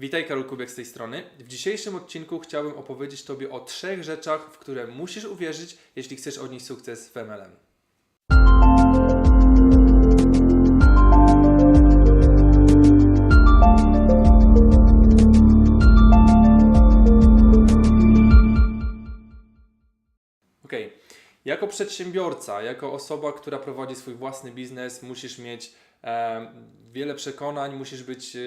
Witaj, Karol Kubiak z tej strony. W dzisiejszym odcinku chciałbym opowiedzieć Tobie o trzech rzeczach, w które musisz uwierzyć, jeśli chcesz odnieść sukces w MLM. Okej. Jako przedsiębiorca, jako osoba, która prowadzi swój własny biznes, musisz mieć e, wiele przekonań, musisz być e,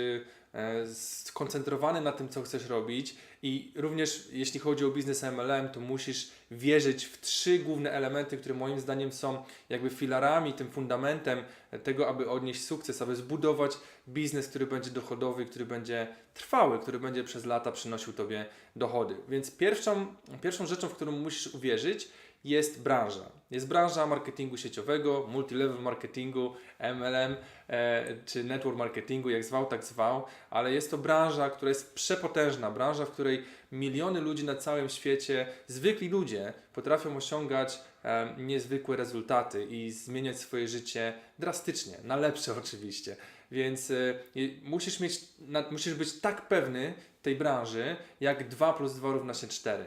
skoncentrowany na tym, co chcesz robić i również jeśli chodzi o biznes MLM, to musisz wierzyć w trzy główne elementy, które moim zdaniem są jakby filarami, tym fundamentem tego, aby odnieść sukces, aby zbudować biznes, który będzie dochodowy, który będzie trwały, który będzie przez lata przynosił Tobie dochody. Więc pierwszą, pierwszą rzeczą, w którą musisz uwierzyć, jest branża. Jest branża marketingu sieciowego, multilevel marketingu, MLM e, czy network marketingu, jak zwał, tak zwał, ale jest to branża, która jest przepotężna, branża, w której miliony ludzi na całym świecie, zwykli ludzie, potrafią osiągać e, niezwykłe rezultaty i zmieniać swoje życie drastycznie, na lepsze oczywiście. Więc e, musisz, mieć, musisz być tak pewny tej branży, jak 2 plus 2 równa się 4.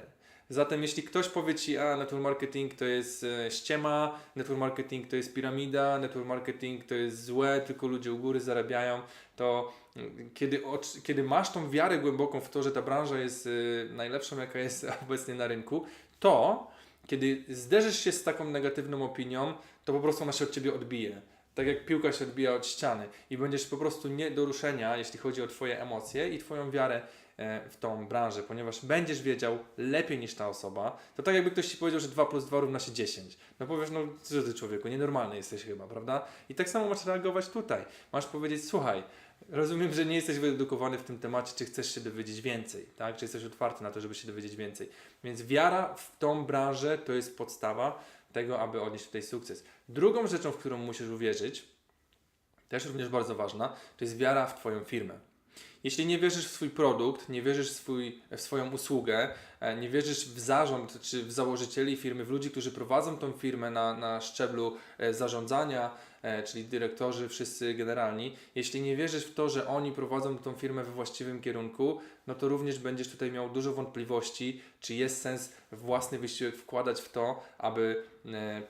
Zatem jeśli ktoś powie Ci, a network marketing to jest e, ściema, network marketing to jest piramida, network marketing to jest złe, tylko ludzie u góry zarabiają, to mm, kiedy, kiedy masz tą wiarę głęboką w to, że ta branża jest e, najlepszą, jaka jest obecnie na rynku, to kiedy zderzysz się z taką negatywną opinią, to po prostu ona się od Ciebie odbije. Tak jak piłka się odbija od ściany i będziesz po prostu nie do ruszenia, jeśli chodzi o Twoje emocje i Twoją wiarę w tą branżę, ponieważ będziesz wiedział lepiej niż ta osoba. To tak jakby ktoś Ci powiedział, że 2 plus 2 równa się 10. No powiesz, no co ty człowieku, nienormalny jesteś chyba, prawda? I tak samo masz reagować tutaj. Masz powiedzieć, słuchaj, rozumiem, że nie jesteś wyedukowany w tym temacie, czy chcesz się dowiedzieć więcej, tak? Czy jesteś otwarty na to, żeby się dowiedzieć więcej. Więc wiara w tą branżę to jest podstawa tego, aby odnieść tutaj sukces. Drugą rzeczą, w którą musisz uwierzyć, też również bardzo ważna, to jest wiara w Twoją firmę. Jeśli nie wierzysz w swój produkt, nie wierzysz w, swój, w swoją usługę, e, nie wierzysz w zarząd czy w założycieli firmy, w ludzi, którzy prowadzą tą firmę na, na szczeblu e, zarządzania, e, czyli dyrektorzy, wszyscy generalni, jeśli nie wierzysz w to, że oni prowadzą tą firmę we właściwym kierunku, no to również będziesz tutaj miał dużo wątpliwości, czy jest sens własny wysiłek wkładać w to, aby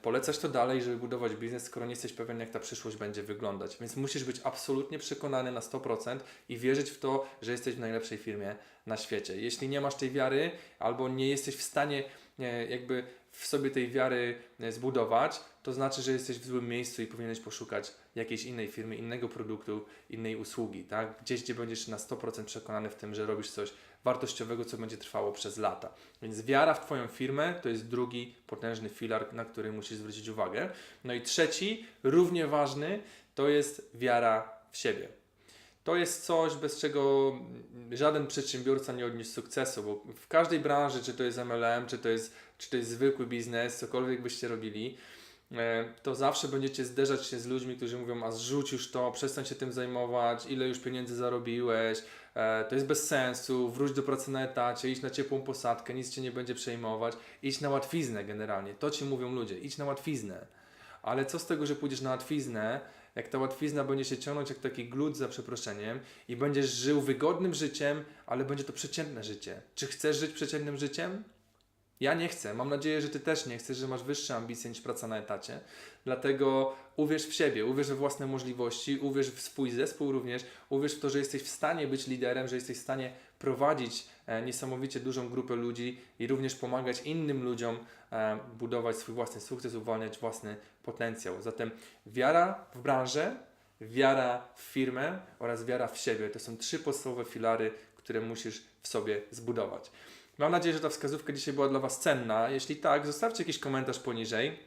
polecać to dalej, żeby budować biznes, skoro nie jesteś pewien, jak ta przyszłość będzie wyglądać. Więc musisz być absolutnie przekonany na 100% i wierzyć w to, że jesteś w najlepszej firmie na świecie. Jeśli nie masz tej wiary, albo nie jesteś w stanie e, jakby w sobie tej wiary e, zbudować, to znaczy, że jesteś w złym miejscu i powinieneś poszukać jakiejś innej firmy, innego produktu, innej usługi, tak? Gdzieś, gdzie będziesz na 100% przekonany w tym, że robisz coś wartościowego, co będzie trwało przez lata. Więc wiara w Twoją firmę to jest drugi potężny filar, na który musisz zwrócić uwagę. No i trzeci, równie ważny, to jest wiara w siebie. To jest coś, bez czego żaden przedsiębiorca nie odniósł sukcesu, bo w każdej branży, czy to jest MLM, czy to jest, czy to jest zwykły biznes, cokolwiek byście robili, e, to zawsze będziecie zderzać się z ludźmi, którzy mówią, a zrzuć już to, przestań się tym zajmować, ile już pieniędzy zarobiłeś, e, to jest bez sensu, wróć do pracy na etacie, idź na ciepłą posadkę, nic Cię nie będzie przejmować, idź na łatwiznę generalnie, to Ci mówią ludzie, idź na łatwiznę. Ale co z tego, że pójdziesz na łatwiznę, jak ta łatwizna będzie się ciągnąć jak taki glut za przeproszeniem i będziesz żył wygodnym życiem, ale będzie to przeciętne życie. Czy chcesz żyć przeciętnym życiem? Ja nie chcę. Mam nadzieję, że Ty też nie chcesz, że masz wyższe ambicje niż praca na etacie. Dlatego uwierz w siebie, uwierz we własne możliwości, uwierz w swój zespół również, uwierz w to, że jesteś w stanie być liderem, że jesteś w stanie prowadzić e, niesamowicie dużą grupę ludzi i również pomagać innym ludziom e, budować swój własny sukces, uwalniać własny potencjał. Zatem wiara w branżę, wiara w firmę oraz wiara w siebie to są trzy podstawowe filary, które musisz w sobie zbudować. Mam nadzieję, że ta wskazówka dzisiaj była dla Was cenna. Jeśli tak, zostawcie jakiś komentarz poniżej.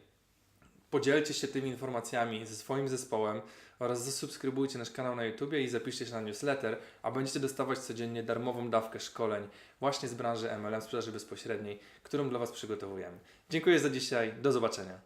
Podzielcie się tymi informacjami ze swoim zespołem oraz zasubskrybujcie nasz kanał na YouTube i zapiszcie się na newsletter, a będziecie dostawać codziennie darmową dawkę szkoleń właśnie z branży MLM, sprzedaży bezpośredniej, którą dla Was przygotowujemy. Dziękuję za dzisiaj, do zobaczenia.